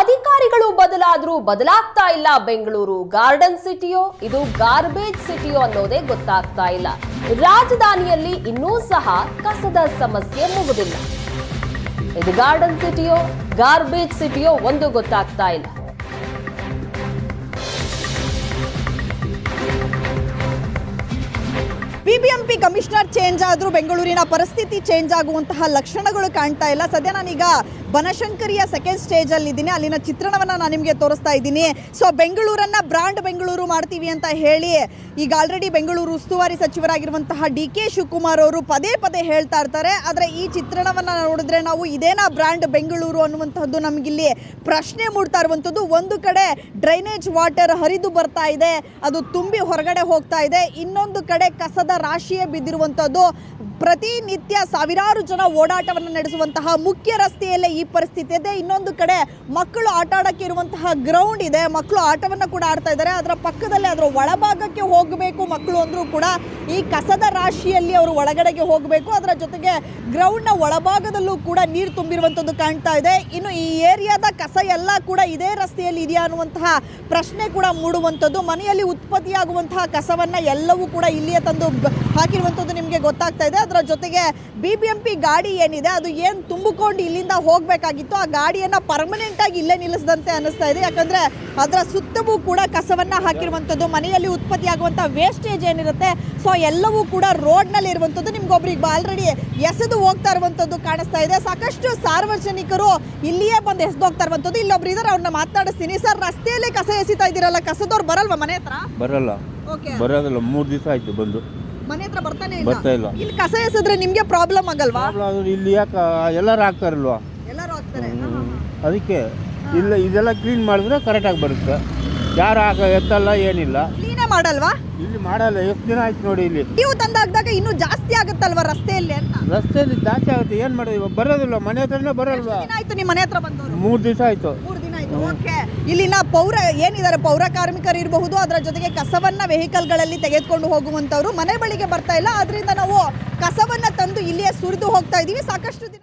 ಅಧಿಕಾರಿಗಳು ಬದಲಾದ್ರೂ ಬದಲಾಗ್ತಾ ಇಲ್ಲ. ಬೆಂಗಳೂರು ಗಾರ್ಡನ್ ಸಿಟಿಯೋ, ಇದು ಗಾರ್ಬೇಜ್ ಸಿಟಿಯೋ ಅನ್ನೋದೇ ಗೊತ್ತಾಗ್ತಾ ಇಲ್ಲ. ರಾಜಧಾನಿಯಲ್ಲಿ ಇನ್ನೂ ಸಹ ಕಸದ ಸಮಸ್ಯೆ ಮುಗುದಿಲ್ಲ. ಇದು ಗಾರ್ಡನ್ ಸಿಟಿಯೋ, ಗಾರ್ಬೇಜ್ ಸಿಟಿಯೋ ಒಂದು ಗೊತ್ತಾಗ್ತಾ ಇಲ್ಲ. ಬಿಬಿಎಂಪಿ ಕಮಿಷನರ್ ಚೇಂಜ್ ಆದರೂ ಬೆಂಗಳೂರಿನ ಪರಿಸ್ಥಿತಿ ಚೇಂಜ್ ಆಗುವಂತಹ ಲಕ್ಷಣಗಳು ಕಾಣ್ತಾ ಇಲ್ಲ. ಸದ್ಯ ನಾನೀಗ ಬನಶಂಕರಿಯ ಸೆಕೆಂಡ್ ಸ್ಟೇಜ್ ಅಲ್ಲಿ ಇದ್ದೀನಿ. ಅಲ್ಲಿನ ಚಿತ್ರಣವನ್ನ ನಾನು ನಿಮಗೆ ತೋರಿಸ್ತಾ ಇದ್ದೀನಿ. ಸೊ ಬೆಂಗಳೂರನ್ನ ಬ್ರಾಂಡ್ ಬೆಂಗಳೂರು ಮಾಡ್ತೀವಿ ಅಂತ ಹೇಳಿ, ಈಗ ಆಲ್ರೆಡಿ ಬೆಂಗಳೂರು ಉಸ್ತುವಾರಿ ಸಚಿವರಾಗಿರುವಂತಹ ಡಿ ಕೆ ಶಿವಕುಮಾರ್ ಅವರು ಪದೇ ಪದೇ ಹೇಳ್ತಾ ಇರ್ತಾರೆ. ಆದರೆ ಈ ಚಿತ್ರಣವನ್ನ ನೋಡಿದ್ರೆ ನಾವು ಇದೇನಾ ಬ್ರಾಂಡ್ ಬೆಂಗಳೂರು ಅನ್ನುವಂಥದ್ದು ನಮಗಿಲ್ಲಿ ಪ್ರಶ್ನೆ ಮೂಡ್ತಾ ಇರುವಂಥದ್ದು ಒಂದು ಕಡೆ ಡ್ರೈನೇಜ್ ವಾಟರ್ ಹರಿದು ಬರ್ತಾ ಇದೆ, ಅದು ತುಂಬಿ ಹೊರಗಡೆ ಹೋಗ್ತಾ ಇದೆ. ಇನ್ನೊಂದು ಕಡೆ ಕಸದ ರಾಶಿಯೇ ಬಿದ್ದಿರುವಂಥದ್ದು ಪ್ರತಿನಿತ್ಯ ಸಾವಿರಾರು ಜನ ಓಡಾಟವನ್ನು ನಡೆಸುವಂತಹ ಮುಖ್ಯ ರಸ್ತೆಯಲ್ಲೇ ಈ ಪರಿಸ್ಥಿತಿ ಇದೆ. ಇನ್ನೊಂದು ಕಡೆ ಮಕ್ಕಳು ಆಟ ಆಡೋಕ್ಕೆ ಇರುವಂತಹ ಗ್ರೌಂಡ್ ಇದೆ. ಮಕ್ಕಳು ಆಟವನ್ನು ಕೂಡ ಆಡ್ತಾ ಇದ್ದಾರೆ. ಅದರ ಪಕ್ಕದಲ್ಲೇ ಅದರ ಒಳಭಾಗಕ್ಕೆ ಹೋಗಬೇಕು ಮಕ್ಕಳು ಅಂದರೂ ಕೂಡ ಈ ಕಸದ ರಾಶಿಯಲ್ಲಿ ಅವರು ಒಳಗಡೆಗೆ ಹೋಗಬೇಕು. ಅದರ ಜೊತೆಗೆ ಗ್ರೌಂಡ್ನ ಒಳಭಾಗದಲ್ಲೂ ಕೂಡ ನೀರು ತುಂಬಿರುವಂಥದ್ದು ಕಾಣ್ತಾ ಇದೆ. ಇನ್ನು ಈ ಏರಿಯಾದ ಕಸ ಎಲ್ಲ ಕೂಡ ಇದೇ ರಸ್ತೆಯಲ್ಲಿ ಇದೆಯಾ ಅನ್ನುವಂತಹ ಪ್ರಶ್ನೆ ಕೂಡ ಮೂಡುವಂಥದ್ದು ಮನೆಯಲ್ಲಿ ಉತ್ಪತ್ತಿಯಾಗುವಂತಹ ಕಸವನ್ನು ಎಲ್ಲವೂ ಕೂಡ ಇಲ್ಲಿಯೇ ತಂದು ಹಾಕಿರುವಂಥದ್ದು ನಿಮಗೆ ಗೊತ್ತಾಗ್ತಾ ಇದೆ. ಅದರ ಜೊತೆಗೆ ಬಿ ಬಿ ಎಂ ಪಿ ಗಾಡಿ ಏನಿದೆ, ಅದು ಏನು ತುಂಬಿಕೊಂಡು ಇಲ್ಲಿಂದ ಹೋಗಬೇಕಾಗಿತ್ತು, ಆ ಗಾಡಿಯನ್ನು ಪರ್ಮನೆಂಟಾಗಿ ಇಲ್ಲೇ ನಿಲ್ಲಿಸದಂತೆ ಅನ್ನಿಸ್ತಾ ಇದೆ. ಯಾಕಂದರೆ ಅದರ ಸುತ್ತವೂ ಕೂಡ ಕಸವನ್ನು ಹಾಕಿರುವಂಥದ್ದು ಮನೆಯಲ್ಲಿ ಉತ್ಪತ್ತಿಯಾಗುವಂಥ ವೇಸ್ಟೇಜ್ ಏನಿರುತ್ತೆ ಸೊ ಎಲ್ಲವೂ ಕೂಡ ರೋಡ್ನಲ್ಲಿ ಇರುವಂಥದ್ದು ನಿಮ್ಗೊಬ್ರಿಗೆ ಆಲ್ರೆಡಿ ಎಸೆದು ಹೋಗ್ತಾ ಇರುವಂಥದ್ದು ಕಾಣಿಸ್ತಾ ಇದೆ. ಸಾಕಷ್ಟು ಸಾರ್ವಜನಿಕರು ಇಲ್ಲಿಯೇ ಬಂದು ಎಸೆದು ಹೋಗ್ತಾ ಇರುವಂಥದ್ದು. ಇಲ್ಲೊಬ್ರು ಇದ್ದಾರೆ ಅವ್ರನ್ನ ಮಾತಾಡಿಸ್ತೀನಿ ಸರ್ ರಸ್ತೆಯಲ್ಲೇ ಕಸ ಎಸಿತಾ ಇದ್ದೀರಲ್ಲ ಕಸದವ್ರು ಬರಲ್ವಾ ಮನೆ ಹತ್ರ? ಬರಲ್ಲ. ಓಕೆ ಬರೋದಿಲ್ಲ ಮೂರು ದಿವಸ ಆಯ್ತು ಬಂದು. ಮನೆ ಹತ್ರ ಬರ್ತಾನೆ ಬರ್ತಾ ಇಲ್ಲ. ಇಲ್ಲಿ ಕಸ ಎಸೆದ್ರೆ ನಿಮಗೆ ಪ್ರಾಬ್ಲಮ್ ಆಗಲ್ವಾ? ಇಲ್ಲಿ ಯಾಕೆ ಎಲ್ಲರೂ ಆಗ್ತಾರಲ್ವಾ? ಎಲ್ಲರೂ ಹೋಗ್ತಾರೆ ಅದಕ್ಕೆ ಇಲ್ಲ ಇದೆಲ್ಲ ಕ್ಲೀನ್ ಮಾಡಿದ್ರೆ ಕರೆಕ್ಟಾಗಿ ಬರುತ್ತೆ. ಯಾರು ಆಗ ಎತ್ತಲ್ಲ ಏನಿಲ್ಲ. ಮಾಡಲ್ವಾ? ಇಲ್ಲಿ ಮಾಡಲ್ಲ ಎಷ್ಟು ದಿನ ಆಯ್ತು ನೋಡಿ ಇಲ್ಲಿ. ನೀವು ತಂದಾಗ್ದಾಗ ಇನ್ನು ಜಾಸ್ತಿ ಆಗುತ್ತಲ್ವಾ ರಸ್ತೆಯಲ್ಲಿ ಅಂತ? ರಸ್ತೆಯಲ್ಲಿ ಜಾಸ್ತಿ ಆಗುತ್ತೆ ಏನು ಮಾಡೋದು ಬರೋದಿಲ್ಲ ಮನೆ ಹತ್ರ ಬರಲ್ವಾ? ದಿನ ಆಯ್ತು ನಿಮ್ಮ ಮನೆ ಹತ್ರ ಬಂದವರು? ಮೂರು ದಿವಸ ಆಯ್ತು. ಮೂರು ದಿನ ಆಯ್ತು ಓಕೆ. ಇಲ್ಲಿನ ಪೌರ ಏನಿದ್ದಾರೆ ಪೌರ ಕಾರ್ಮಿಕರು ಇರಬಹುದು ಅದರ ಜೊತೆಗೆ ಕಸವನ್ನ ವೆಹಿಕಲ್ಗಳಲ್ಲಿ ತೆಗೆದುಕೊಂಡು ಹೋಗುವಂತವ್ರು ಮನೆ ಬಳಿಗೆ ಬರ್ತಾ ಇಲ್ಲ. ಅದರಿಂದ ನಾವು ಕಸವನ್ನ ತಂದು ಇಲ್ಲಿಯೇ ಸುರಿದು ಹೋಗ್ತಾ ಇದೀವಿ. ಸಾಕಷ್ಟು ದಿನ